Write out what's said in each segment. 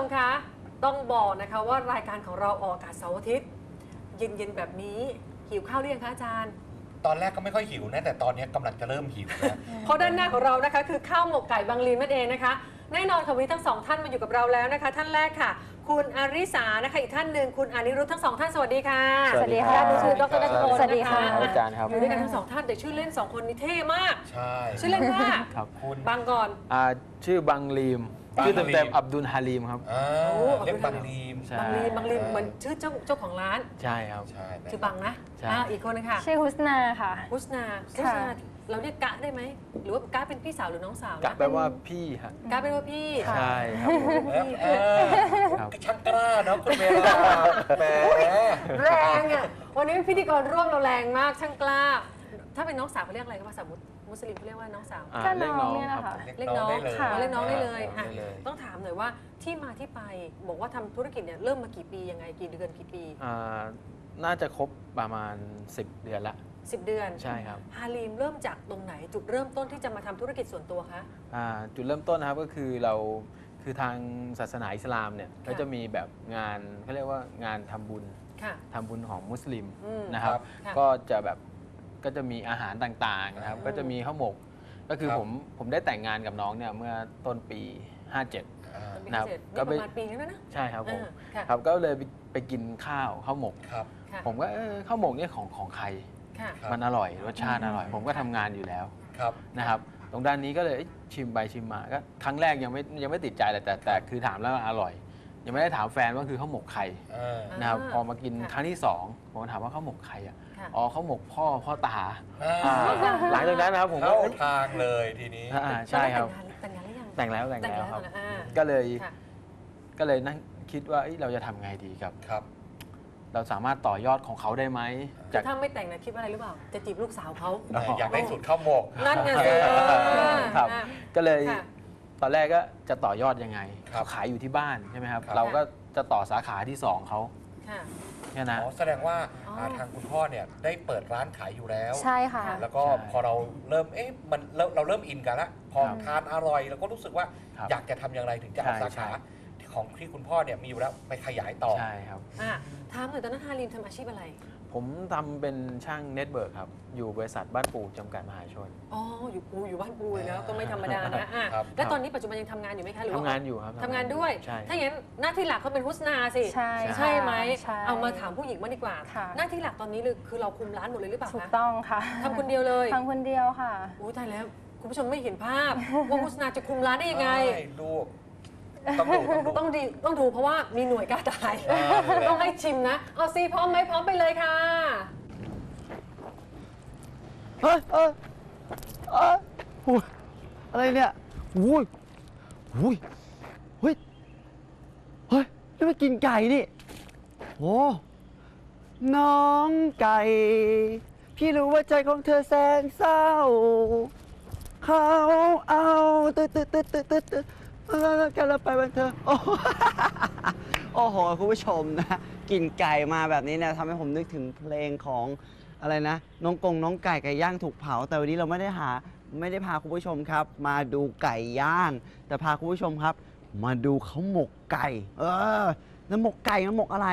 มคะ ต้องบอกนะคะว่ารายการของเราออกอากาศเสาร์อาทิตย์เย็นๆแบบนี้หิวข้าวหรือยังคะอาจารย์ ตอนแรกก็ไม่ค่อยหิวนะ แต่ตอนนี้กำลังจะเริ่มหิวแล้ว เพราะด้านหน้าของเรานะคะคือข้าวหมกไก่บางลีนนั่นเองนะคะ แน่นอนค่ะวันนี้ทั้งสองท่านมาอยู่กับเราแล้วนะคะ ท่านแรกค่ะ คุณอาริสานะคะอีกท่านหนึ่งคุณอานิรุธทั้งสองท่านสวัสดีค่ะสวัสดีค่ะ ด้านนี้ชื่อดรนัทพลสวัสดีค่ะนอาจารย์ครับ อยู่ด้วยกันทั้งสองท่านแต่ชื่อเล่นสองคนนี้เท่มาก ใช่ชื่อเล่นว่าครับคุณ บางก่อน อ่าชื่อบังลีมบัง ชื่อลีเต็มมๆอับดุลฮาลีมครับ อ่าโอ้ เรียกบังลีม ใช่ บางลีนบางลีนเหมือนชื่อเจ้าเจ้าของร้าน ใช่ครับ ใช่ชื่อบังนะใช่ อ่าอีกคนนึงค่ะชื่อฮุสนาค่ะพุชนาพุชค่ะนาเราเรียกกะได้ไหม หรือว่ากะเป็นพี่สาวหรือน้องสาวกะนะแปลว่าพี่ฮะกะเป็นว่าพี่ค่ะใช่ครับผม แล้วเออครับ ช่างกล้าเนาะคุณเมลาแหม แรงอะ วันนี้พิธีกรร่วมเราแรงมากช่างกล้า ถ้าเป็นน้องสาวเขาเรียกอะไรภาษามุส มุสลิมเขาเรียกว่าน้องสาว อ่าก็เรียกน้น้อองงเนี่ยคนะรับคะเรียกน้องได้เลยค่ะอ๋อเรียกน้องได้เลยน้อะองได้เลยต้องถามหน่อยว่าที่มาที่ไปบอกว่าทำธุรกิจเนี่ยเริ่มมากี่ปียังไงกี่เดือนกี่ปีอ่าน่าจะครบประมาณ 10 เดือนละ 10 เดือนใช่ครับฮาลีมเริ่มจากตรงไหนจุดเริ่มต้นที่จะมาทำธุรกิจส่วนตัวคะ อ่าจุดเริ่มต้นนะครับก็คือเราคือทางศาสนาอิสลามเนี่ยค่ะก็จะมีแบบงานเขาเรียกว่างานทำบุญค่ะ ทำบุญของมุสลิมอืม นะครับครับค่ะ ก็จะแบบ ก็จะมีอาหารต่างๆนะครับอืมก็จะมีข้าวหมก ก็คือครับ ผมผมได้แต่งงานกับน้องเนี่ยเมื่อต้นปี 57 อ่าปีนะครับเจ็ดก็นี่ไปประมาณปีนึงแล้วนะใช่ครับผมอ่าค่ะครับก็เลยไปไปกินข้าวข้าวหมก ครับ ค่ะผมก็เออข้าวหมกเนี่ยของของใคร ค่ะ ครับ มันอร่อยรสชาติอร่อย ผมก็ทำงานอยู่แล้วครับ นะครับ ตรงด้านนี้ก็เลยเอ้ยชิมไปชิมมาก็ครั้งแรกยังไม่ยังไม่ติดใจเลยแต่แต่คือถามแล้วอร่อย ยังไม่ได้ถามแฟนว่าคือข้าวหมกใครอ่า นะครับอ่าพอมากินค่ะ ครั้งที่สองผมก็ถามว่าข้าวหมกใครอะ ค่ะอ๋อข้าวหมกพ่อพ่อตาอ่าอ่าหลังจากนั้นนะครับผมก็เข้าเอ้ยทางเลยทีนี้อ่าใช่ครับ แต่งงานหรือยังแต่งแล้วแต่งแต่งแล้วแล้วครับ นะอ่าก็เลยค่ะก็เลยนั่งคิดว่าเอ้ยเราจะทำไงดีครับ ครับ เราสามารถต่อยอดของเขาได้ไหมจากถ้าไม่แต่งนะคิดว่าอะไรหรือเปล่า จะจีบลูกสาวเขาแหมอยากได้สูตรข้าวหมก นั่นไงสิครับ อ่าก็เลยค่ะตอนแรกก็จะต่อยอดยังไงครับเขาขายอยู่ที่บ้านใช่ไหมครับ ครับ เราก็จะต่อสาขาที่สองเขาค่ะ แค่นั้น อ๋อแสดงว่า อ๋ออ่าทางคุณพ่อเนี่ยได้เปิดร้านขายอยู่แล้ว ใช่ค่ะค่ะแล้วก็ใช่พอเราเริ่ม เอ๊ะ มันเราเราเริ่มอินกันละ พอครับทานอร่อยเราก็รู้สึกว่าครับอยากจะทำอย่างไรถึงจะเอาใช่ สาขาใช่ของที่คุณพ่อเนี่ยมีอยู่แล้วไปขยายต่อ ใช่ครับ อะถามหน่อยตอนนั้นฮาริมทำอาชีพอะไร ผมทำเป็นช่างเน็ตเบิร์กครับ อยู่บริษัทบ้านปูจำกัดมหาชน อ๋อ อยู่ปูอยู่บ้านปูเลยนะ ก็ไม่ธรรมดานะอะครับ แล้วตอนนี้ปัจจุบันยังทำงานอยู่ไหมคะหรือว่ทำงานอยู่ครับทำงานด้วย ใช่ ถ้าอย่างนั้นหน้าที่หลักเขาเป็นฮุสนาสิ ใช่ใช่ไหม ใช่ เอามาถามผู้หญิงมางดีกว่า ค่ะ หน้าที่หลักตอนนี้เลยคือเราคุมร้านหมดเลยหรือเปล่าถูกคะต้องค่ะทำคนเดียวเลยทำคนเดียวค่ะโอ้ตายแล้ว คุณผู้ชมไม่เห็นภาพ ว่าฮุสนาจะคุมร้านได้ยังไง ใช่ลูก ต้องดูต้องดู ต้องดีต้องดูเพราะว่ามีหน่วยกล้าตายอ่า ต้องให้ชิมนะ เอาซีพร้อมไหมพร้อมไปเลยค่ะ เฮ้ยเอ้ยเอ้ยอุ๊ยอะไรเนี่ยอุ้ยอุ้ยเฮ้ย เฮ้ย นี่มากินไก่นี่โอ้น้องไก่ พี่รู้ว่าใจของเธอแสนเศร้า เขาเอาตึ๊ดตึ๊ดตึ๊ดตึ๊ดตึ๊ด ตึ๊ดแล้วกันแล้วไปวันเธอโอ้ โอ้โหคุณผู้ชมนะกินไก่มาแบบนี้เนี่ยทำให้ผมนึกถึงเพลงของอะไรนะ น้องกงน้องไก่ไก่ย่างถูกเผา แต่วันนี้เราไม่ได้หาไม่ได้พาคุณผู้ชมครับ มาดูไก่ย่าง แต่พาคุณผู้ชมครับ มาดูเขาหมกไก่ เออแล้วหมกไก่มันหมกอะไร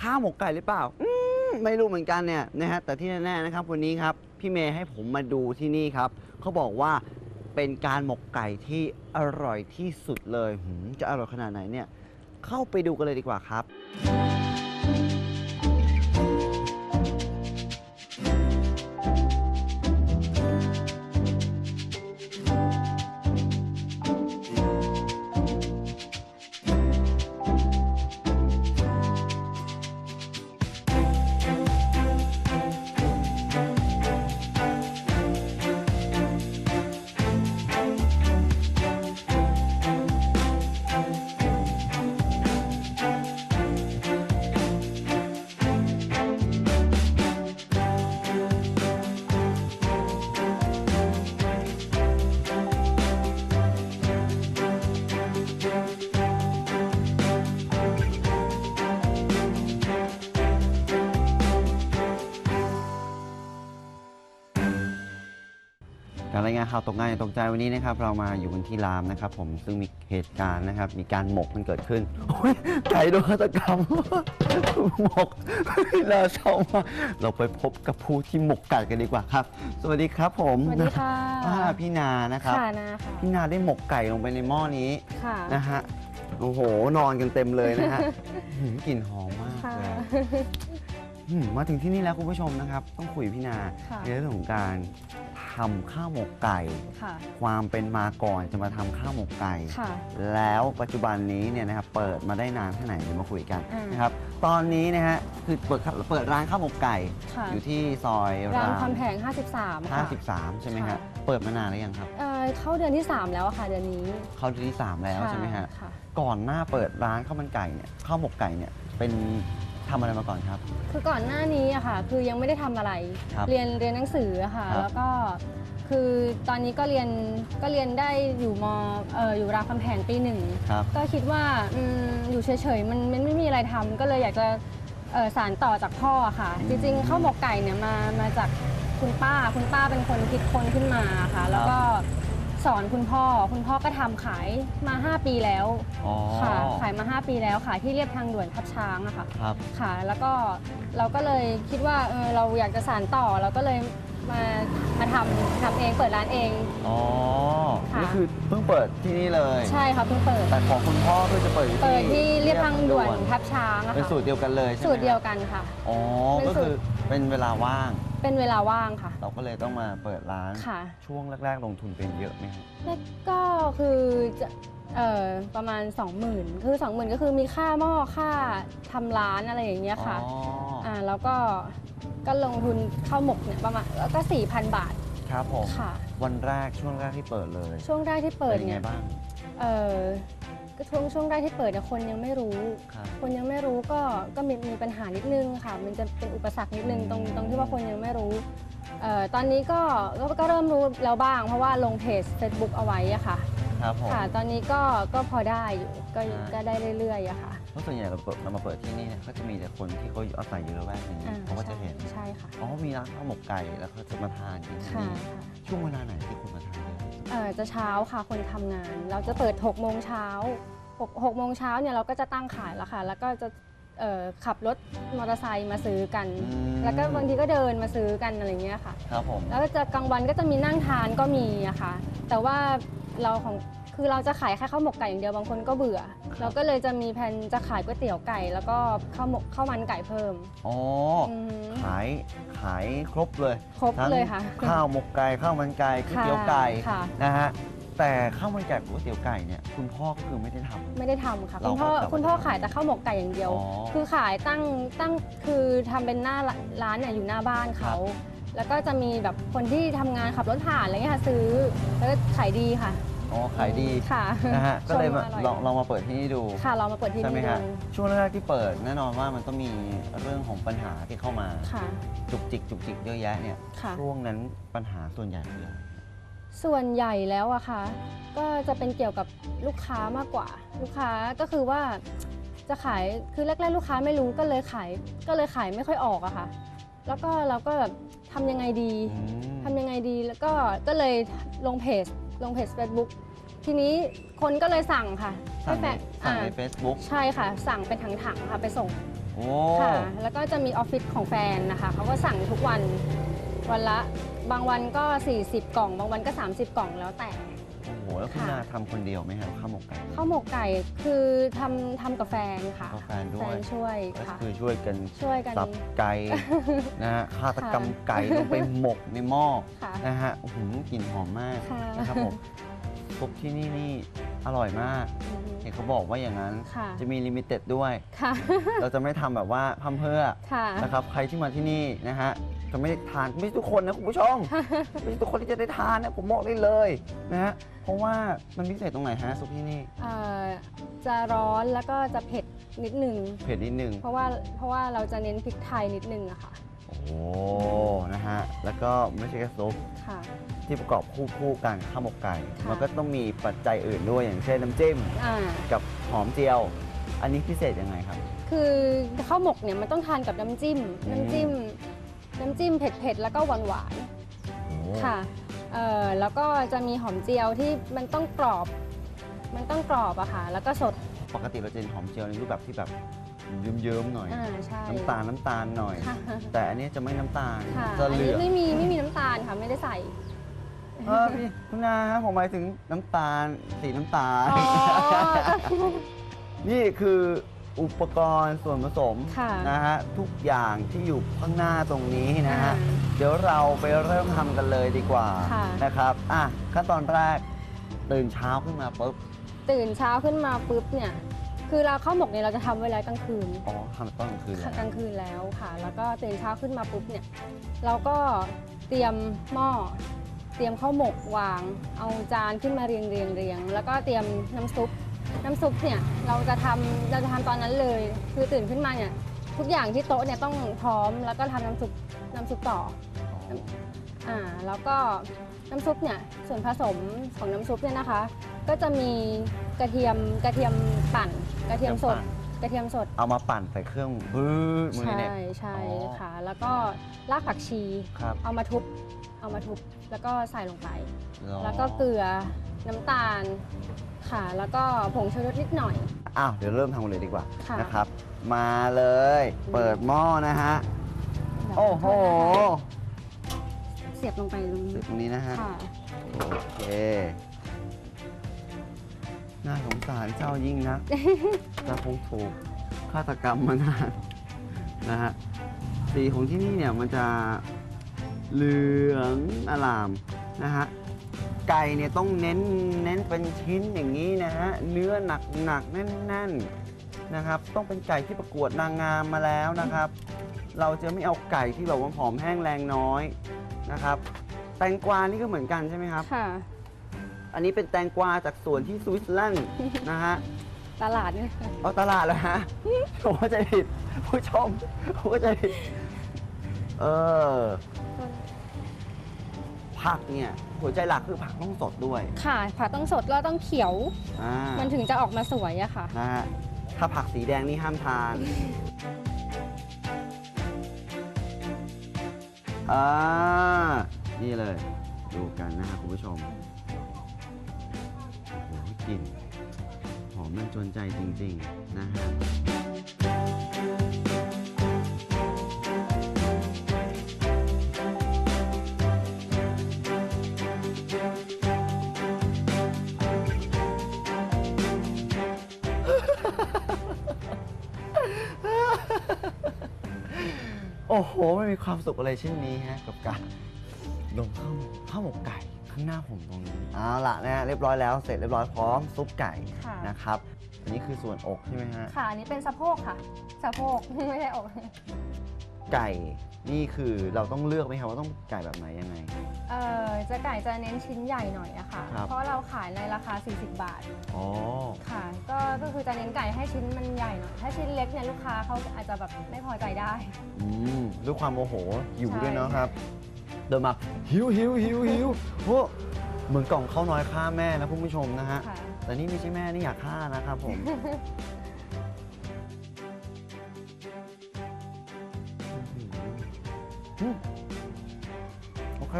ข้าวหมกไก่หรือเปล่าอืมไม่รู้เหมือนกันเนี่ยนะฮะแต่ที่แน่ๆนะครับ วันนี้ครับพี่เมย์ให้ผมมาดูที่นี่ครับเขาบอกว่า เป็นการหมกไก่ที่อร่อยที่สุดเลยหืมจะอร่อยขนาดไหนเนี่ย เข้าไปดูกันเลยดีกว่าครับารรายงานข่าวตกงานอย่างตกใจวันนี้นะครับ เรามาอยู่กันที่รามนะครับ ผมซึ่งมีเหตุการณ์นะครับ มีการหมกมันเกิดขึ้นโอ้ยไก่โดนฆาตกรรมหมกน่าเศร้ามากเราไปพบกับผู้ที่หมกไก่กันดีกว่าครับ สวัสดีครับ ผมสวัสดีค่ะอ่าพี่นานะครับค่ะนาค่ะพี่นาได้หมกไก่ลงไปในหม้อนี้ค่ะนะฮะโอ้โห นอนกันเต็มเลยนะฮะหืมกลิ่นหอมมากค่ะเลยหืมมาถึงที่นี่แล้วคุณผู้ชมนะครับ ต้องคุยกับพี่นาค่ะในเรื่องของการ ทำข้าวหมกไก่ ค่ะ ความเป็นมาก่อนจะมาทำข้าวหมกไก่ ค่ะ แล้วปัจจุบันนี้เนี่ยนะครับเปิดมาได้นานแค่ไหนเดี๋ยวมาคุยกันอ่านนะครับ ตอนนี้นะฮะคือเปิดเปิดร้านข้าวหมกไก่ ค่ะอยู่ที่ซอยรารามมคำแหง53ค่ะ 53 ใช่ไหมฮะค่ะ เปิดมานานหรือยังครับ เอ่อเข้าเดือนที่ 3 แล้วอะค่ะ เดือนนี้เข้าเดือนที่ 3 แล้วใช่ไหมฮะ ค่ะ ก่อนหน้าเปิดร้านข้าวมันไก่เนี่ยข้าวหมกไก่เนี่ยเป็น ทำอะไรมาก่อนครับ คือก่อนหน้านี้อะค่ะ คือยังไม่ได้ทำอะไร ครับเรียนเรียนหนังสืออะค่ะ ครับ แล้วก็คือตอนนี้ก็เรียนก็เรียนได้อยู่มเอ่ออยู่รามคำแหงปีหนึ่ง ครับ ก็คิดว่าอืมอยู่เฉยๆมันมันไม่มีอะไรทำก็เลยอยากจะเอ่อสารต่อจากพ่อค่ะ จริงๆข้าวหมกไก่เนี่ยมามาจากคุณป้าคุณป้าเป็นคนคิดค้นขึ้นมาค่ะ แล้วก็ สอนคุณพ่อ คุณพ่อก็ทำขายมา 5 ปีแล้วอ๋อค่ะ ขายมา 5 ปีแล้วขายที่เรียบทางด่วนทับช้างอะค่ะ ครับ ค่ะ แล้วก็เราก็เลยคิดว่าเออเราอยากจะสานต่อเราก็เลยมามาทำทำเองเปิดร้านเอง อ๋อ ค่ะ นี่คือเพิ่งเปิดที่นี่เลย ใช่ค่ะเพิ่งเปิด แต่ของคุณพ่อก็จะเปิดอยู่เปิดที่เรียบทางด่วนทับช้างอะเป็นค่ะสูตรเดียวกันเลยใช่ไหมสูตรเดียวกันค่ะ อ๋อเป็นก็สูตรคือเป็นเวลาว่าง เป็นเวลาว่างค่ะ เราก็เลยต้องมาเปิดร้าน ค่ะ ช่วงแรก ๆ ลงทุนเป็นเยอะไหมครับ แล้วก็คือจะเอ่อประมาณ 20,000 คือ 20,000 ก็คือมีค่าหม้อค่าทำร้านอะไรอย่างเงี้ยค่ะอ๋อออ่าแล้วก็ก็ลงทุนข้าวหมกเนี่ยประมาณแล้วก็ 4,000 บาทครับผม ค่ะ วันแรกช่วงแรกที่เปิดเลยช่วงแรกที่เปิดนยังเนี่ไงยบ้าง เออก็ ช่วงช่วงแรกที่เปิดเนี่ยคนยังไม่รู้ ครับคนยังไม่รู้ก็ก็มีมีปัญหานิดนึงค่ะ มันจะเป็นอุปสรรคนิดนึงตรงตรงที่ว่าคนยังไม่รู้เอ่อตอนนี้ก็ก็ก็เริ่มรู้แล้วบ้าง เพราะว่าลงเพจ Facebook เอาไว้อะค่ะ ครับผม ค่ะ ตอนนี้ก็ก็พอได้อยู่ก็อ่า ก็ได้เรื่อยๆอะค่ะเพ ราะส่วนใหญ่เราเปิดเรามาเปิดที่นี่เนี่ยก็จะมีแต่คนที่เขาอาศัยอยู่ละแวกนี้อ่าเขาก็จะใช่เห็นใช่ค่ะ อ๋อมีร้านข้าวหมกไก่แล้วเขาจะมาทานที่ค่ะนี่ค่ะช่วงเวลาไหนที่คุณมาทานเยอะที่สุดเอ่อจะเช้าค่ะคนทำงาน เราจะเปิด6โมงเช้า6 6โมงเช้าเนี่ยเราก็จะตั้งขายแล้วค่ะ แล้วก็จะเอ่อขับรถมอเตอร์ไซค์มาซื้อกัน อืมแล้วก็บางทีก็เดินมาซื้อกันอะไรเงี้ยค่ะ ครับผมแล้วก็จะกลางวันก็จะมีนั่งทานก็มีอะค่ะ แต่ว่าเราของ คือเราจะขายแค่ข้าวหมกไก่อย่างเดียวบางคนก็เบื่อ เราก็เลยจะมีแผนจะขายก๋วยเตี๋ยวไก่ แล้วก็ข้าวหมกข้าวมันไก่เพิ่มอ๋อออหือขายขายครบเลยครบทั้งเลยค่ะ ข้าวหมกไก่ข้าวมันไก่ก๋วยค่ะเตี๋ยวไก่ค่ะ นะฮะแต่ข้าวมันไก่กับก๋วยเตี๋ยวไก่เนี่ยคุณพ่อก็คือไม่ได้ทำ ไม่ได้ทำค่ะเราคุณพ่อก็กลับมาคุณพ่อทำขายแต่ข้าวหมกไก่อย่างเดียว อ๋อคือขายตั้งตั้งคือทำเป็นหน้าร้านเนี่ยอยู่หน้าบ้านเขา แล้วก็จะมีแบบคนที่ทำงานขับรถผ่านอะไรเงี้ยค่ะซื้อแล้วก็ขายดีค่ะ อ๋อขายดีค่ะนะฮะก็เลยมาชว่ร่ลองลองมาเปิดที่นี่ดู ค่ะเรามาเปิดที่ใช่ไหมนี่ฮะดูช่วงแรกๆที่เปิดแน่นอนว่ามันต้องมีเรื่องของปัญหาที่เข้ามาค่ะจุกจิกจุกจิกเยอะแยะเนี่ยค่ะ ช่วงนั้นปัญหาส่วนใหญ่คืออะไร ส่วนใหญ่แล้วอะค่ะ ก็จะเป็นเกี่ยวกับลูกค้ามากกว่า ลูกค้าก็คือว่าจะขายคือแรกๆลูกค้าไม่รู้ก็เลยขายก็เลยขายไม่ค่อยออกอะค่ะ แล้วก็เราก็แบบทำยังไงดีอืมทำยังไงดีแล้วก็ก็เลยลงเพจลงเพจ Facebook ทีนี้คนก็เลยสั่งค่ะสั่งในให้แฟนสั่งใน อ่า Facebook ใช่ค่ะ สั่งเป็นถังๆค่ะไปส่งโอ้ ค่ะ แล้วก็จะมีออฟฟิศของแฟนนะคะเขาก็สั่งทุกวันวันละบางวันก็ 40 กล่อง บางวันก็ 30 กล่องแล้วแต่ โอ้โห แล้วคุณค่ะ นาทำคนเดียวไหมครับข้าวหมกไก่ข้าวหมกไก่คือทำทำกับแฟนค่ะกับแฟนด้วยแฟนช่วยก็ค่ะ คือช่วยกันช่วยกัน สับไก่ นะฮะฆาตกรรมไก่ลงไปหมกในหม้อค่ะ นะฮะโอ้โหกลิ่นหอมมากค่ะ นะครับผม พบที่นี่นี่อร่อยมากอือฮึเห็นเขาบอกว่าอย่างนั้น ค่ะ จะมีลิมิเต็ดด้วย ค่ะ เราจะไม่ทำแบบว่าพัมเพรื่อค่ะ นะครับ ใครที่มาที่นี่นะฮะ จะไม่ได้ทานไม่ใช่ทุกคนนะคุณผู้ชม ไม่ใช่ทุกคนที่จะได้ทานนะผมบอกได้เลยนะฮะ เพราะว่ามันพิเศษตรงไหนฮะซุปที่นี่ เอ่อจะร้อนแล้วก็จะเผ็ดนิดนึง เผ็ดนิดนึง เพราะว่าเพราะว่าเราจะเน้นพริกไทยนิดนึงอะค่ะ โอ้โหนะฮะแล้วก็ไม่ใช่แค่ซุปค่ะ ที่ประกอบคู่คู่ๆกันข้าวหมกไก่ ค่ะ มันก็ต้องมีปัจจัยอื่นด้วยอย่างเช่นน้ำจิ้มอ่า กับหอมเจียว อันนี้พิเศษยังไงครับ คือข้าวหมกเนี่ยมันต้องทานกับน้ำจิ้ม อืม น้ำจิ้ม น้ำจิ้มเผ็ดๆ แล้วก็หวานโอ้ๆค่ะเอ่อแล้วก็จะมีหอมเจียวที่มันต้องกรอบ มันต้องกรอบอะค่ะ แล้วก็สด ปกติเราจะเห็นหอมเจียวในรูปแบบที่แบบ เยิ้มๆหน่อยอ่าใช่ น้ำตาลน้ำตาลหน่อย ค่ะ แต่อันนี้จะไม่น้ำตาลค่ะจะอันเหลืนี้องไม่มีไม่มีน้ำตาลค่ะไม่ได้ใส่ เออพี่คุณนาฮะผมหมายถึงน้ำตาลสีน้ำตาล อ๋อ นี่คืออุปกรณ์ส่วนผสมค่ะนะฮะทุกอย่างที่อยู่ข้างหน้าตรงนี้นะฮะอ่าเดี๋ยวเราไปเริ่มทำกันเลยดีกว่าค่ะ นะครับอะขั้นตอนแรกตื่นเช้าขึ้นมาปุ๊บตื่นเช้าขึ้นมาปุ๊บเนี่ย คือเราข้าวหมกเนี่ยเราจะทำไว้แล้วกลางคืน อ๋อทำตอนกลางคืนแล้วกลางคืนแล้วค่ะ แล้วก็ตื่นเช้าขึ้นมาปุ๊บเนี่ย เราก็เตรียมหม้อ เตรียมข้าวหมกวาง เอาจานขึ้นมาเรียงเรียงเรียง แล้วก็เตรียมน้ำซุป น้ำซุปเนี่ยเราจะทำเราจะทำตอนนั้นเลย คือตื่นขึ้นมาเนี่ยทุกอย่างที่โต๊ะเนี่ยต้องพร้อม แล้วก็ทำน้ำซุปน้ำซุปต่อ อ่า แล้วก็ น้ำซุปเนี่ยส่วนผสมของน้ำซุปเนี่ยนะคะ ก็จะมีกระเทียมกระเทียมปั่น กระเทียมสด กระเทียมสด เอามาปั่นใส่เครื่องบื้อมือใช่เนี่ย ใช่อ๋อค่ะ แล้วก็รากผักชี ครับ เอามาทุบ เอามาทุบ แล้วก็ใส่ลงไปอ๋อแล้วก็เกลือน้ำตาลค่ะ แล้วก็ผงชูรสนิดหน่อย อ้าวเดี๋ยวเริ่มทำกันเลยดีกว่าค่ะ นะครับ มาเลย เปิดหม้อนะฮะ เดี๋ยวโอ้โห เสียบลงไปตรงเสร็นี้จตรงนี้นะฮะ ค่ะ โอเค น่าสงสารเจ้ายิ่งนะจะคงถูกฆาตกรรมมานานนะฮะ สีของที่นี่เนี่ยมันจะเหลืองอลามนะฮะ ไก่เนี่ยต้องเน้นเน้นเป็นชิ้นอย่างนี้นะฮะ เนื้อหนักหนักๆแน่นๆนะครับ ต้องเป็นไก่ที่ประกวดนางงามมาแล้วนะครับ เราจะไม่เอาไก่ที่แบบว่าผอมแห้งแรงน้อย นะครับ แตงกวานี่ก็เหมือนกันใช่ไหมครับ ค่ะ อันนี้เป็นแตงกวาจากสวนที่สวิตเซอร์แลนด์นะฮะ ตลาดเนี่ยค่ะเอาตลาดแล้วฮะ ผมเข้าใจผิดผู้ชมผมเข้าใจผิดเออ ผักเนี่ย หัวใจหลักคือผักต้องสดด้วยค่ะผักต้องสดแล้วต้องเขียว อ่ามันถึงจะออกมาสวยอะค่ะ นะฮะถ้าผักสีแดงนี่ห้ามทาน อ่านี่เลย ดูกันนะครับคุณผู้ชมโอ้โหกลิ่นหอมมันจนใจจริง ๆ นะฮะ อ้โหไม่มีความสุขอะไรเช่นนี้ฮะกับการดมข้าวข้าวหมกไก่ข้างหน้าผมตรงนี้เอาละนะฮะเรียบร้อยแล้วเสร็จเรียบร้อยพร้อมซุปไก่ค่ะ นะครับอันนี้คือส่วนอกใช่ไหมฮะ ค่ะ อันนี้เป็นสะโพกค่ะ สะโพก ไม่ใช่อก ไก่นี่คือเราต้องเลือกไหมครับว่าต้องไก่แบบไหนยังไง เอ่อจะไก่จะเน้นชิ้นใหญ่หน่อยอะค่ะ ครับ เพราะเราขายในราคา 40 บาทอ๋อ ค่ะ ก็ก็คือจะเน้นไก่ให้ชิ้นมันใหญ่หน่อย ถ้าชิ้นเล็กเนี่ยลูกค้าเขาอาจจะแบบไม่พอใจได้ อืมด้วยความโมโหหิวใช่ด้วยเนาะครับ เดินมาหิวหิวหิวหิวโอ้เหมือนกล่องข้าวน้อยฆ่าแม่นะคุณผู้ชมนะฮะ ค่ะ แต่นี่ไม่ใช่แม่นี่อยากฆ่านะครับผมอืม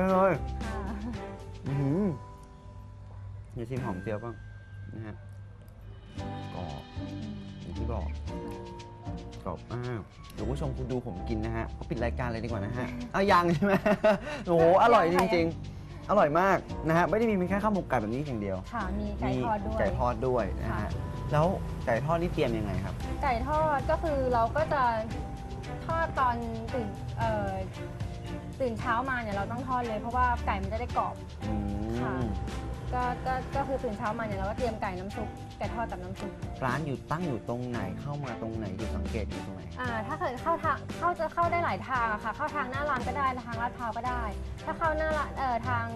เคเลยค่ะอื้อหือเดี๋ยวชิมหอมเจียวบ้างนะฮะกรอบอย่างที่บอกกรอบมากเดี๋ยวผู้ชมคุณดูผมกินนะฮะเขาปิดรายการเลยดีกว่านะฮะเอายังใช่ไหมโอ้โหอร่อยจริง ๆ อร่อยมากนะฮะไม่ได้มีเพียงแค่ข้าวหมกไก่แบบนี้อย่างเดียวค่ะมีไก่ทอดด้วยไก่ทอดด้วยนะค่ะฮะแล้วไก่ทอดนี่เตรียมยังไงครับ ไก่ทอดก็คือเราก็จะทอดตอนตื่นเอ่อ ตื่นเช้ามาเนี่ยเราต้องทอดเลยเพราะว่าไก่มันจะได้กรอบ อืค่ะ มก็ก็ก็คือตื่นเช้ามาเนี่ยเราก็เตรียมไก่น้ำซุปไก่ทอดกับน้ำซุปร้านอยู่ตั้งอยู่ตรงไหนเข้ามาตรงไหนอยู่สังเกตอยู่ตรงไหนอ่าถ้าเกิดเข้าทางเข้าจะเข้าได้หลายทางอะค่ะ เข้าทางหน้าร้านก็ได้ทางลาดพร้าวก็ได้ ถ้าเข้าหน้าร้านเอ่อทาง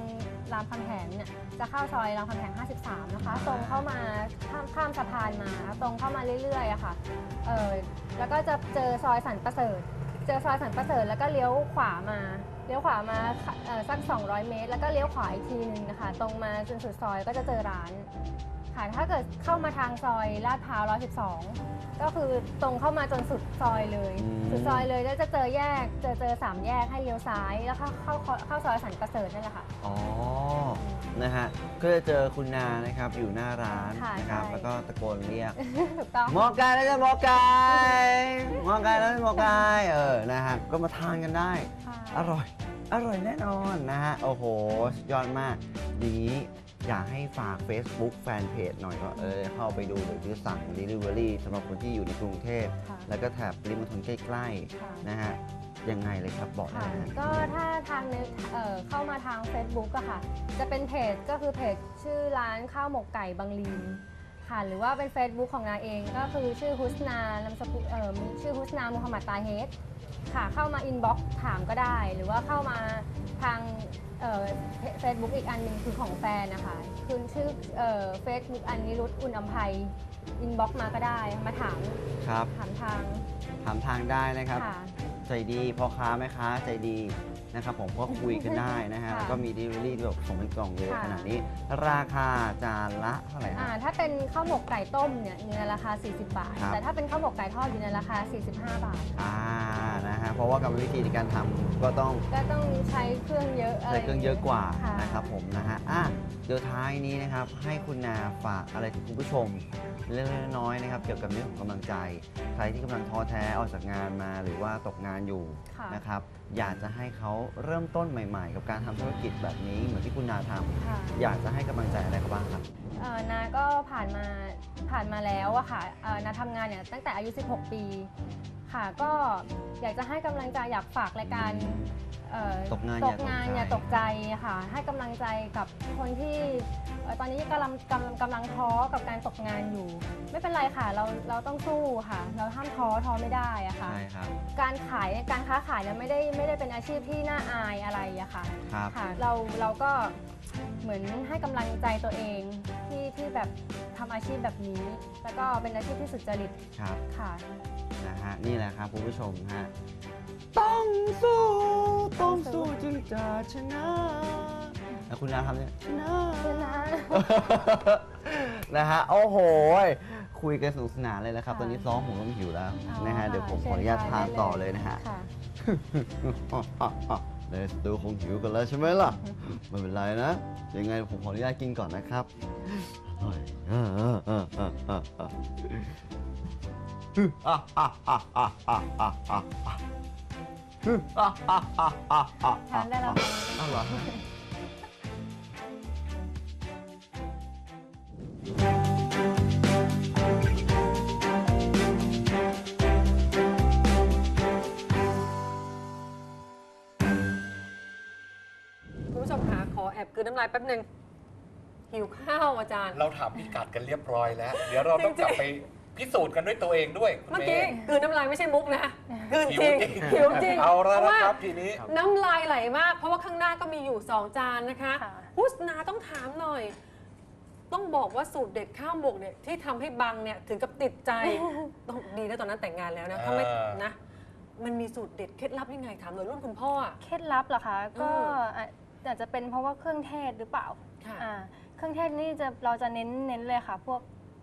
รามคำแหงเนี่ยจะเข้าซอยรามคำแหง 53 นะคะ ตรงเข้ามาข้ามข้ามสะพานมาตรงเข้ามาเรื่อยๆอะค่ะเออแล้วก็จะเจอซอยสันประเสริฐ เจอซอยสันประเสริฐแล้วก็เลี้ยวขวามา เลี้ยวขวามาเอ่อสัก 200 เมตร แล้วก็เลี้ยวขวาอีกทีหนึงนะคะ ตรงมาจนสุดซอยก็จะเจอร้าน ค่ะค่ะ ถ้าเกิดเข้ามาทางซอยลาดพร้าว 112 ก็คือตรงเข้ามาจนสุดซอยเลย อืม สุดซอยเลยแล้วจะเจอแยก เจอเจอสามแยกให้เลี้ยวซ้าย แล้วเข้าเข้าเข้าซอยสันประเสริฐนั่นแหละค่ะ อ๋อ นะฮะ ก็จะเจอคุณนานะครับ อยู่หน้าร้านค่ะนะครับ ใช่ แล้วก็ตะโกนเรียก ถูกต้อง หมอไก่แล้วจะหมอไก่หมอไก่แล้วจะหมอไก่เออ นะฮะ ก็มาทานกันได้ค่ะอร่อย อร่อยแน่นอนนะฮะ โอ้โห สุดยอดมากอย่างนี้ อยากให้ฝาก Facebook แฟนเพจหน่อยว่าเออเข้าไปดูหรือจะสั่ง Delivery สำหรับคนที่อยู่ในกรุงเทพ ค่ะ แล้วก็แถบปริมณฑลใกล้ค่ะ ๆนะฮะยังไงเลยครับบอกได้ค่ะนะฮะ ก็ถ้าทางนึกเอ่อเข้ามาทาง Facebook อะค่ะ จะเป็นเพจก็คือเพจชื่อร้านข้าวหมกไก่บางลีนค่ะ หรือว่าเป็น Facebook ของนาเองก็คือชื่อฮุสนานามสกุลเอ่อมีชื่อฮุสนามูฮัมหมัดตาเฮด ค่ะเข้ามาอินบ็อกซ์ถามก็ได้ หรือว่าเข้ามาทางเฟซบุ๊กอีกอันหนึ่งคือของแฟนนะคะคือชื่อเฟซบุ๊กอันนิรุตอุ่นอัมภัยอินบ็อกซ์มาก็ได้มาถามครับถามทางถามทางได้นะครับ ค่ะ ใจดีพ่อค้าแม่ค้าใจดี นะครับผมก็คุยกันได้นะฮะค่ะ แล้วก็มี Delivery ที่แบบส่งเป็นกล่องเลยค่ะขนาดนี้ ราคาจานละเท่าไหร่อ่าฮะ ถ้าเป็นข้าวหมกไก่ต้มเนี่ยอยู่ในราคา 40 บาท ครับ แต่ถ้าเป็นข้าวหมกไก่ทอดอยู่ในราคา 45 บาท อ่านะฮะเพราะว่ากรรมวิธีในการทำก็ต้อง ก็ต้องใช้เครื่องเยอะอะไร ใช้เครื่องเยอะกว่าค่ะ นะครับผมนะฮะอะเดี๋ยวท้ายนี้นะครับ ให้คุณนาฝากอะไรถึงคุณผู้ชม เล็กๆน้อยๆนะครับ เกี่ยวกับเรื่องของกำลังใจ ใครที่กำลังท้อแท้ออกจากงานมาหรือว่าตกงานอยู่ค่ะ นะครับ อยากจะให้เขาเริ่มต้นใหม่ ๆ กับการทำธุรกิจแบบนี้เหมือนที่คุณนาทำค่ะอยากจะให้กำลังใจอะไรเขาบ้างครับ เอ่อนาก็ผ่านมาผ่านมาแล้วอะค่ะเอ่อนาทำงานเนี่ยตั้งแต่อายุ 16 ปี ค่ะก็อยากจะให้กำลังใจอยากฝากรายการเอ่อตกงานตอย่ากตกงานใจ อย่าตกใจค่ะ ให้กำลังใจกับคนที่เอ่อตอนนี้กำลังกำลังกำลังท้อกับการตกงานอยู่ ไม่เป็นไรค่ะเราเราต้องสู้ค่ะ เราห้ามท้อท้อไม่ได้อะค่ะ ใช่ครับการขายการค้าขายเนี่ยไม่ได้ไม่ได้เป็นอาชีพที่น่าอายอะไรอะค่ะ ครับ ค่ะเราเราก็เหมือนให้กำลังใจตัวเองที่ที่แบบทำอาชีพแบบนี้ แล้วก็เป็นอาชีพที่สุจริตครับ ค่ะ นะฮะนี่แหละครับคุณผู้ชมฮะต้องสู้ต้องสู้จึงจะชนะแล้วคุณนาทำเนี่ยชนะชนะนะฮะโอ้โหยคุยกันสนุกสนานเลยนะครับค่ะตอนนี้ซ้อมผมต้องหิวแล้วอ๋อนะฮะเดี๋ยวผมค่ะขออนุญาตเชิญทานได้เลยต่อเลยนะฮะค่ะเลสตูคงหิวกันแล้วใช่ไหมล่ะไม่เป็นไรนะยังไงผมขออนุญาตกินก่อนนะครับ ทานได้แล้วค่ะคุณผู้ชมคะขอแอบกลืนน้ำลายแป๊บหนึ่งหิวข้าวอาจารย์ เราถามพิกัดกันเรียบร้อยแล้ว เดี๋ยวเราต้องกลับไป พิสูจน์กันด้วยตัวเองด้วยคุณเมื่อเมกี้ย์กลืนน้ำลายไม่ใช่มุกนะกลืนหิจวริงจริงหิวจริงเอาแล้วเพราะนะว่าครับทีนี้น้ำลายไหลมาก เพราะว่าข้างหน้าก็มีอยู่ 2 จานนะคะค่ะพุสนาต้องถามหน่อย ต้องบอกว่าสูตรเด็ดข้าวหมกเนี่ยที่ทำให้บังเนี่ยถึงกับติดใจต้องดีนะตอนนั้นแต่งงานแล้วนะถ้าไม่อ่านนะมันมีสูตรเด็ดเคล็ดลับยังไงถามหน่อยรุ่นคุณพ่ออะเคล็ดลับเหรอคะก็อืมอาอาจจะเป็นเพราะว่าเครื่องเทศหรือเปล่าค่ะอ่าเครื่องเทศนี่จะเราจะเน้นเน้นเลยค่ะ พวก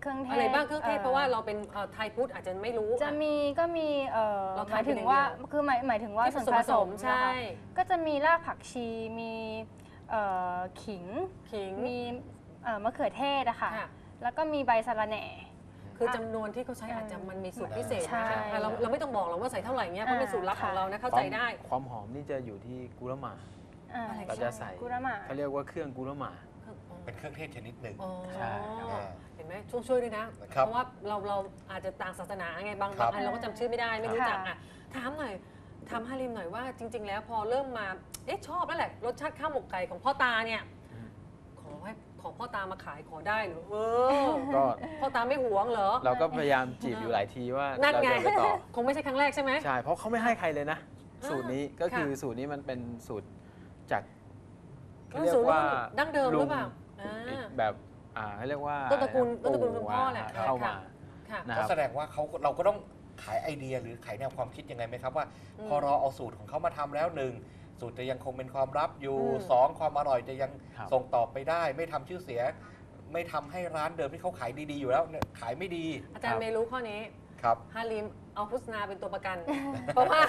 เครื่องเทศอะไรบ้างเครื่องเทศอ่อเพราะว่าเราเป็นเอ่อไทยพุทธอาจจะไม่รู้ จะมีก็มีเอ่อเราหทานมายถึงเป็นอย่างว่าเดียว คือหมายหมายถึงว่าที่ส่วนผผสสมมใช่นะคะก็จะมีรากผักชีมีเอ่อขิง ขิงมีเอ่อมะเขือเทศอะค่ะ ค่ะ แล้วก็มีใบสะระแหน่ คือจำนวนที่เขาใช้อาจจะมันมีสูตรพิเศษใช่นะคะอะเราเราไม่ต้องบอกหรอกว่าใส่เท่าไหร่เงี้ยเพราะเป็นสูตรลับของเรานะเข้าใจได้ความหอมนี่จะอยู่ที่กุลหมา อ่าอะไรเราจะใส่ กุระหมา เขาเรียกว่าเครื่องกุลหมา เป็นเครื่องเทศชนิดหนึ่ง อ๋อใช่ครับ เห็นไหมช่วยช่วยด้วยนะ ครับเพราะว่าเราเราอาจจะต่างศาสนาไงบางครับ บางอันเราก็จำชื่อไม่ได้ไม่รู้จักค่ะ อะถามหน่อยถามฮาริมหน่อยว่าจริง ๆ แล้วพอเริ่มมาเอ๊ะชอบแล้วแหละรสชาติข้าวหมกไก่ของพ่อตาเนี่ยอืมขอให้ขอพ่อตามาขายขอได้เหรอเออก็พ่อตาไม่หวงเหรอ เราก็พยายามจีบอยู่หลายทีว่านั่นเราไง จะไปต่อ คงไม่ใช่ครั้งแรกใช่ไหม ใช่ เพราะเขาไม่ให้ใครเลยนะ อ่าสูตรนี้ก็คือค่ะสูตรนี้มันเป็นสูตรจากเออสูตรดั้งเดิมหรือเปล่าลุ อ่างแบบอ่าเขาเรียกว่าต้นตระกูลต้นตระกูลคุณพ่อแหละาเข้ามาค่ะ นะคก็รับแสดงว่าเขาเราก็ต้องขายไอเดียหรือขายแนวความคิดยังไงไหมครับว่า อืมพอเราเอาสูตรของเขามาทำแล้วหนึ่งสูตรจะยังคงเป็นความลับอยู่อืม สองความอร่อยจะยังครับส่งต่อไปได้ ไม่ทำชื่อเสียไม่ทำให้ร้านเดิมที่เขาขายดีๆอยู่แล้วเนี่ยขายไม่ดีอาจารย์เมย์รู้ข้อนี้ ครับ ฮาริมเอาพุสนาเป็นตัวประกัน เพราะว่า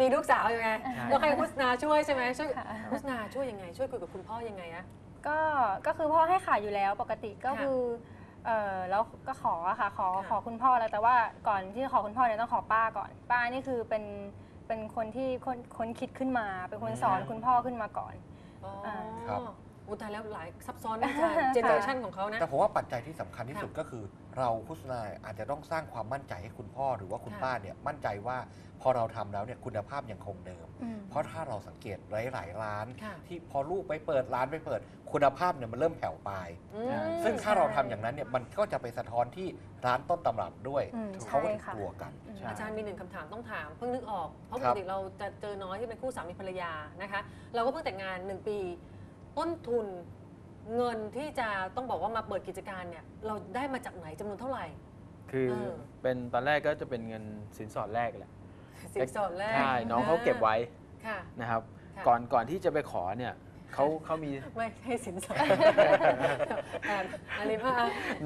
มีลูกสาวอยู่ไงใช่ ต้องให้พุสนาช่วยใช่ไหมช่วยค่ะพุสนาช่วยยังไง ช่วยคุยกับคุณพ่อยังไงอะ ก็ก็คือพ่อให้ขายอยู่แล้วปกติก็ค่ะคือเออแล้วก็ขออะค่ะขอค่ะขอคุณพ่อแล้วแต่ว่าก่อนที่ขอคุณพ่อเนี่ยต้องขอป้าก่อน ป้านี่คือเป็นเป็นคนที่คนคนคิดขึ้นมา เป็นคนสอนอืมคุณพ่อขึ้นมาก่อน อ๋อครับ อุยตายแล้วหลายซับซ้อนนะอาจารย์เจเนอเรชันของเขานะ แต่ผมว่าปัจจัยที่สำคัญที่ค่ะสุดก็คือ เราโฆษณาอาจจะต้องสร้างความมั่นใจให้คุณพ่อหรือว่าคุณค่ะ ป้าเนี่ยมั่นใจว่าพอเราทำแล้วเนี่ยคุณภาพยังคงเดิม อืม เพราะถ้าเราสังเกตหลายๆร้าน ค่ะที่พอลูกไปเปิดร้านไปเปิด คุณภาพเนี่ยมันเริ่มแผ่วปลาย อืม ซึ่งถ้าเราทำอย่างนั้นเนี่ยมันก็จะไปสะท้อนที่ร้านต้นตำรับด้วยอืมเขาก็ใช่ถึงค่ะ กลัวกันอืมใช่ อาจารย์มีหนึ่งคำถามต้องถามเพิ่งนึกออก เพราะคปรักบติเราจะเจอน้อยที่เป็นคู่สามีภรรยานะคะ เราก็เพิ่งแต่งงานหนึ่งปี ต้นทุนเงินที่จะต้องบอกว่ามาเปิดกิจการเนี่ย เราได้มาจากไหนจำนวนเท่าไหร่ คือเออ เป็นตอนแรกก็จะเป็นเงินสินสอดแรกแหละสินสอดแรกใช่น้องเขาเก็บไว้ค่ะ นะครับ ค่ะ ก่อนก่อนที่จะไปขอเนี่ยเขาเขามี ไม่ให้สินสอดแอนอะไรมา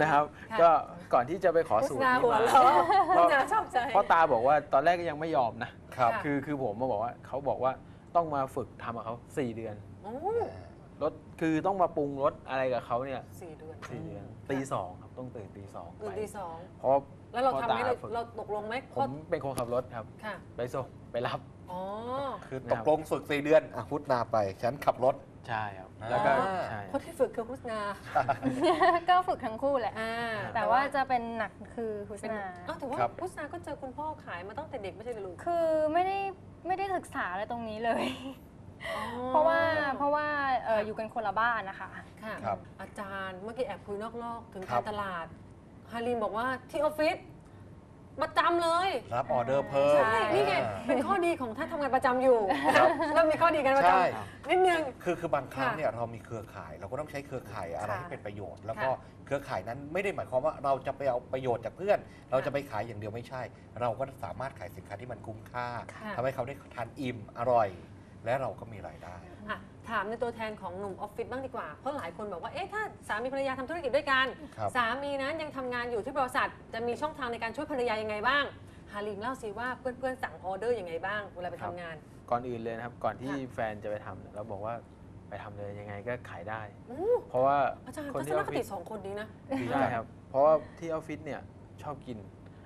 นะครับ ค่ะ ก็ก่อนที่จะไปขอโฆสูษตรณานี้หัวมาเราะโฆษณาชอบใจ เพราะตาบอกว่าตอนแรกก็ยังไม่ยอมนะ ครับ ค่ะ คือคือผมมาบอกว่าเขาบอกว่าต้องมาฝึกทำกับเขา4 เดือน โอ้ รถคือต้องมาปรุงรสอะไรกับเขาเนี่ยสี่เดือนสี่เดือนตีสองครับต้องตื่นตีสองตื่นไปตีสองเพราะแล้วเราพ่อทำไหมตเราฝึกเราตกลงไหมผมเป็นคนขับรถครับ ค่ะ ไปส่งไปรับ อ๋อ คือตกลงฝึกสี่เดือนอะพุทนาไป ฉันขับรถ ใช่ครับอ่าแล้วก็อ่า ใช่คนที่ฝึกคือพุทนาก็ฝึกทั้งคู่แหละ อ่าแต่ว่าจะเป็นหนักคือโฆษเป็นณาอ้าวแต่ว่าครับ พุทนาก็เจอคุณพ่อขายมาตั้งแต่เด็กไม่ใช่เหรอลูก คือไม่ได้ไม่ได้ศึกษาอะไรตรงนี้เลยอ๋อ เพราะว่าเพราะว่าเอ่ออยู่กันคนละบ้านนะคะ ค่ะ ครับอาจารย์เมื่อกี้แอบคุยนอกๆ ถึงครักาบ รตลาด ฮาริมบอกว่าที่ออฟฟิศประจำเลย รับออเดอร์เพิ่มใช่ นี่ไงอ่าเป็นข้อดีของท่านทำงานประจำอยู่ครับเรามีข้อดีกันประจใช่ำนิดนึง คือคือบางครั้งค่ะเนี่ยเรามีเครือข่าย เราก็ต้องใช้เครือข่ายอะไรค่ะให้เป็นประโยชน์ แล้วก็ค่ะเครือข่ายนั้นไม่ได้หมายความว่าเราจะไปเอาประโยชน์จากเพื่อน เราจะไปขายอย่างเดียวไม่ใช่ เราก็สามารถขายสินค้าที่มันคุ้มค่าค่ะ ทำให้เขาได้ทานอิ่มอร่อย และเราก็มีรายได้ อะถามในตัวแทนของหนุ่มออฟฟิศบ้างดีกว่า เพราะหลายคนบอกว่า เอ๊ะ ถ้าสามีภรรยาทำธุรกิจด้วยกัน ครับ สามีนั้นยังทำงานอยู่ที่บริษัท จะมีช่องทางในการช่วยภรรยายังไงบ้าง ฮาริมเล่าสิว่าเพื่อนๆสั่งออเดอร์ยังไงบ้างเวลาไปทำงาน ก่อนอื่นเลยนะครับ ก่อนที่ค่ะ แฟนจะไปทำเนี่ยเราบอกว่าไปทำเลยยังไงก็ขายได้ อู้เพราะว่าอาจารย์คนทัศที่อนอฟคฟิติศสองคนนี้นะ ใช่ครับ เพราะว่าที่ออฟฟิศเนี่ยชอบกิน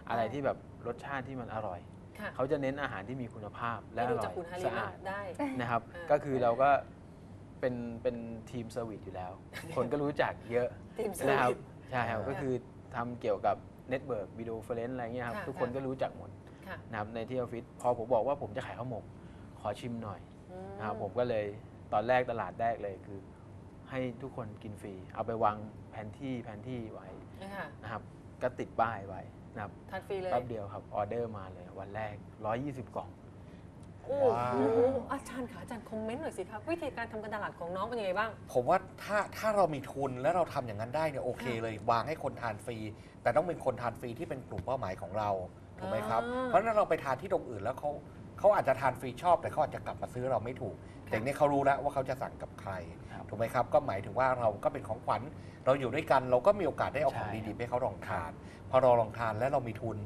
อะไรที่แบบรสชาติที่มันอร่อยค่ะ เขาจะเน้นอาหารที่มีคุณภาพ และให้อดูร่จากอยคุณฮาริสะมอาดได้นะครับอ่าก็คือเราก็เป็นเป็นทีมเซอร์วิสอยู่แล้ว คนก็รู้จักเยอะทีมเซอร์นะครับวิสใช่ครับอ่าก็คือทำเกี่ยวกับเน็ตเวิร์กวิดีโอเฟรนอะไรเงี้ยครับค่ะทุกคนค่ะก็รู้จักหมดค่ะนะครับในที่ออฟฟิศพอผมบอกว่าผมจะขายข้าวหมก ขอชิมหน่อยอืนะครับผมก็เลยตอนแรกตลาดแรกเลยคือ ให้ทุกคนกินฟรี เอาไปวางแผนที่แผนที่ไว้นะคะนะครับก็ติดป้ายไว้ นะครับทานฟรีเลยแป๊บเดียวครับออเดอร์มาเลยวันแรก 120 กล่อง โอ้ว้าโหวอาจารย์คะอาจารย์คอมเมนต์หน่อยสิครับวิธีการทำการตลาดของน้องเป็นยังไงบ้าง ผมว่าถ้าถ้าเรามีทุนและเราทำอย่างนั้นได้เนี่ยโอเคค่ะเลยวางให้คนทานฟรี แต่ต้องเป็นคนทานฟรีที่เป็นกลุ่มเป้าหมายของเราถูกไหมครับ อ่า เพราะฉะนั้นเราไปทานที่ตรงอื่นแล้วเขา เขาอาจจะทานฟรีชอบแต่เขาอาจจะกลับมาซื้อเราไม่ถูก แต่เนี่ยเขารู้แล้วว่าเขาจะสั่งกับใครครับถูกไหมครับ ก็หมายถึงว่าเราก็เป็นของขวัญเราอยู่ด้วยกันเราก็มีโอกาสได้เอาของใช่ ดีๆให้เขาลองทาน พอเราลองทานและเรามีทุน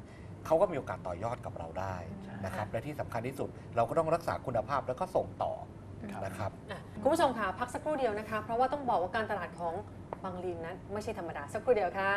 เขาก็มีโอกาสต่อยอดกับเราได้นะครับและที่สำคัญที่สุดเราก็ต้องรักษาคุณภาพแล้วก็ส่งต่อครับ นะครับ อะคุณผู้ชมค่ะพักสักครู่เดียวนะคะ เพราะว่าต้องบอกว่าการตลาดของบางลีนนั้นไม่ใช่ธรรมดาสักครู่เดียวค่ะ